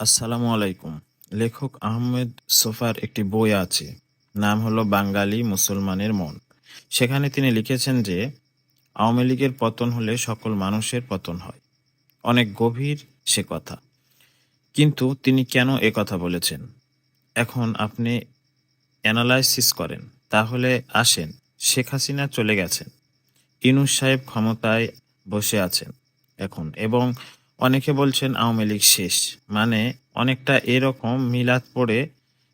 আসসালামু আলাইকুম। লেখক আহমেদ সোফার একটি বই আছে, নাম হলো বাঙালি মুসলমানের মন। সেখানে তিনি লিখেছেন যে, আওয়ামী লীগের পতন হলে সকল মানুষের পতন হয়। অনেক গভীর সে কথা। কিন্তু তিনি কেন এ কথা বলেছেন? এখন আপনি অ্যানালাইসিস করেন, তাহলে আসেন, শেখ হাসিনা চলে গেছেন। ইনুস সাহেব ক্ষমতায় বসে আছেন এখন এবং অনেকে বলছেন আওয়ামী লীগ শেষ। মানে অনেকটা এরকম মিলাদ পড়ে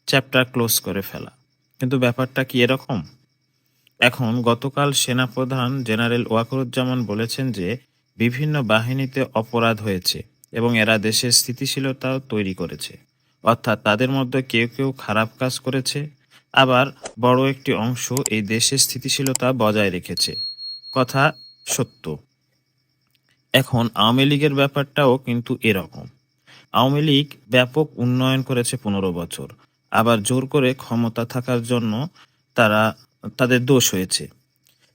চ্যাপ্টার ক্লোজ করে ফেলা। কিন্তু ব্যাপারটা কি এরকম? এখন গতকাল সেনাপ্রধান জেনারেল ওয়াকরুজ্জামান বলেছেন যে বিভিন্ন বাহিনীতে অপরাধ হয়েছে এবং এরা দেশের স্থিতিশীলতাও তৈরি করেছে। অর্থাৎ তাদের মধ্যে কেউ কেউ খারাপ কাজ করেছে, আবার বড় একটি অংশ এই দেশের স্থিতিশীলতা বজায় রেখেছে। কথা সত্য। এখন আওয়ামী লীগের ব্যাপারটাও কিন্তু এরকম। আওয়ামী লীগ ব্যাপক উন্নয়ন করেছে পনেরো বছর। আবার জোর করে ক্ষমতা থাকার জন্য তারা, তাদের দোষ হয়েছে।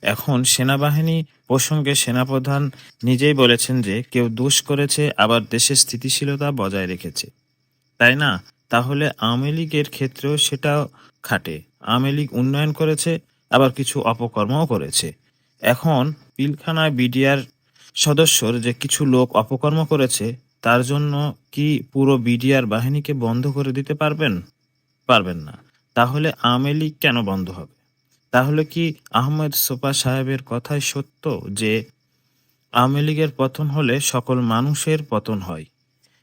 এখন সেনাবাহিনী প্রসঙ্গে সেনাপ্রধান নিজেই বলেছেন যে, কেউ দোষ করেছে, আবার দেশের স্থিতিশীলতা বজায় রেখেছে। তাই না? তাহলে আওয়ামী লীগের ক্ষেত্রেও সেটাও খাটে। আওয়ামী লীগ উন্নয়ন করেছে, আবার কিছু অপকর্মও করেছে। এখন পিলখানায় বিডিআর সদস্যর যে কিছু লোক অপকর্ম করেছে, তার জন্য কি পুরো বিডিআর বাহিনীকে বন্ধ করে দিতে পারবেন? পারবেন না। তাহলে আওয়ামী লীগ কেন বন্ধ হবে? তাহলে কি আহমেদ সোপা সাহেবের কথাই সত্য যে আওয়ামী লীগের পতন হলে সকল মানুষের পতন হয়?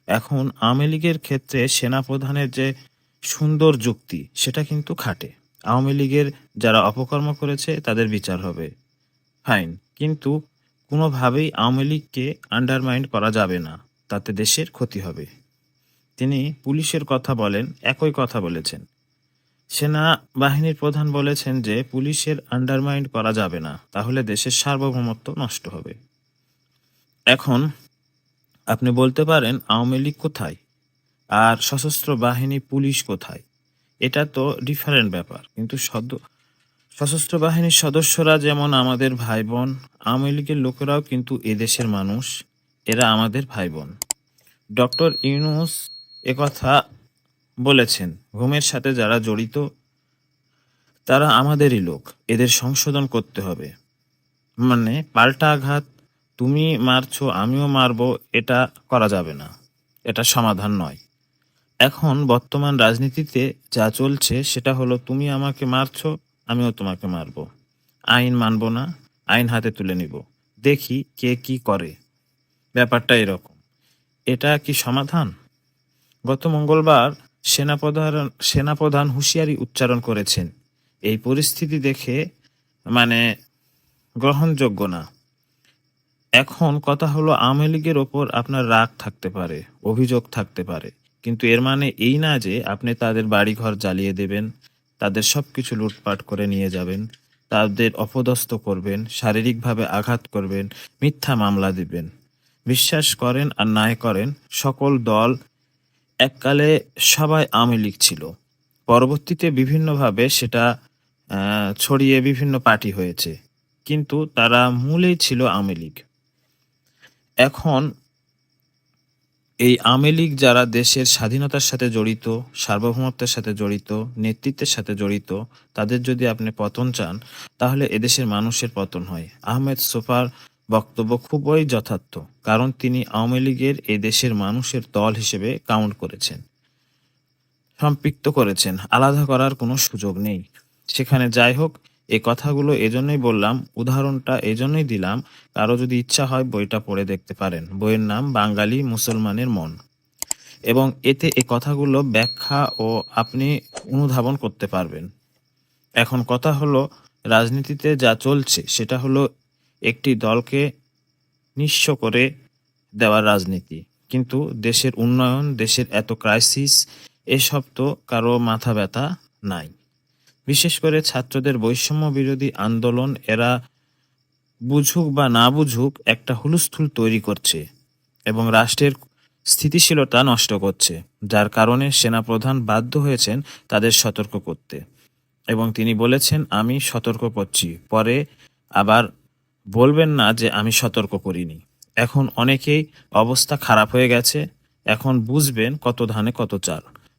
এখন আওয়ামী লীগের ক্ষেত্রে সেনাপ্রধানের যে সুন্দর যুক্তি, সেটা কিন্তু খাটে। আওয়ামী লীগের যারা অপকর্ম করেছে, তাদের বিচার হবে। ফাইন। কিন্তু কোনোভাবেই আওয়ামী লীগকে আন্ডারমাইন্ড করা যাবে না, তাতে দেশের ক্ষতি হবে। তিনি পুলিশের কথা বলেন, একই কথা বলেছেন। সেনা বাহিনীর প্রধান বলেছেন যে, পুলিশের আন্ডারমাইন্ড করা যাবে না, তাহলে দেশের সার্বভৌমত্ব নষ্ট হবে। এখন আপনি বলতে পারেন, আওয়ামী লীগ কোথায়? আর সশস্ত্র বাহিনী, পুলিশ কোথায়? এটা তো ডিফারেন্ট ব্যাপার, কিন্তু সদ্য সশস্ত্র বাহিনীর সদস্যরা যেমন আমাদের ভাই বোন আওয়ামী লীগের লোকেরাও কিন্তু এদেশের মানুষ। এরা আমাদের ভাই বোন ডক্টর ইউনুস একথা বলেছেন, ঘুমের সাথে যারা জড়িত, তারা আমাদেরই লোক, এদের সংশোধন করতে হবে। মানে পাল্টা আঘাত, তুমি মারছো, আমিও মারবো, এটা করা যাবে না। এটা সমাধান নয়। এখন বর্তমান রাজনীতিতে যা চলছে, সেটা হলো তুমি আমাকে মারছো আমিও তোমাকে মারবো। আইন মানব না, আইন হাতে তুলে নিব। দেখি কে কি করে। ব্যাপারটা এরকম। এটা কি সমাধান? গত মঙ্গলবার সেনাপ্রধান সেনাপ্রধান হুঁশিয়ারি উচ্চারণ করেছেন। এই পরিস্থিতি দেখে মানে গ্রহণযোগ্য না। এখন কথা হলো, আওয়ামী লীগের ওপর আপনার রাগ থাকতে পারে, অভিযোগ থাকতে পারে। কিন্তু এর মানে এই না যে আপনি তাদের বাড়িঘর জ্বালিয়ে দেবেন তাদের সব কিছু লুটপাট করে নিয়ে যাবেন, তাদের অপদস্থ করবেন, শারীরিকভাবে আঘাত করবেন, মিথ্যা মামলা দিবেন। বিশ্বাস করেন আর নাই করেন, সকল দল এককালে সবাই আওয়ামী লীগ ছিল। পরবর্তীতে বিভিন্নভাবে সেটা ছড়িয়ে বিভিন্ন পার্টি হয়েছে। কিন্তু তারা মূলেই ছিল আওয়ামী লীগ। এখন এই আওয়ামী লীগ যারা দেশের স্বাধীনতার সাথে জড়িত, সার্বভৌমত্বের সাথে জড়িত, নেতৃত্বের সাথে জড়িত, তাদের যদি আপনি পতন চান, তাহলে এদেশের মানুষের পতন হয়। আহমেদ সোফার বক্তব্য খুবই যথার্থ, কারণ তিনি আওয়ামী লীগের এই দেশের মানুষের দল হিসেবে কাউন্ট করেছেন, সম্পৃক্ত করেছেন। আলাদা করার কোনো সুযোগ নেই। সেখানে যাই হোক এই কথাগুলো এজন্যই বললাম, উদাহরণটা এজন্যই দিলাম, কারও যদি ইচ্ছা হয় বইটা পড়ে দেখতে পারেন। বইয়ের নাম বাঙালি মুসলমানের মন। এবং এতে এ কথাগুলো ব্যাখ্যা ও আপনি অনুধাবন করতে পারবেন। এখন কথা হলো, রাজনীতিতে যা চলছে সেটা হলো একটি দলকে নিঃস্ব করে দেওয়ার রাজনীতি। কিন্তু দেশের উন্নয়ন, দেশের এত ক্রাইসিস এসব তো কারও মাথা ব্যথা নাই। বিশেষ করে ছাত্রদের বৈষম্য বিরোধী আন্দোলন, এরা বুঝুক বা না বুঝুক, একটা হুলস্থুল তৈরি করছে এবং রাষ্ট্রের স্থিতিশীলতা নষ্ট করছে, যার কারণে সেনাপ্রধান বাধ্য হয়েছেন তাদের সতর্ক করতে। এবং তিনি বলেছেন, আমি সতর্ক করছি। পরে আবার বলবেন না যে আমি সতর্ক করিনি। এখন অনেকেই অবস্থা খারাপ হয়ে গেছে। এখন বুঝবেন কত ধানে কত চাল।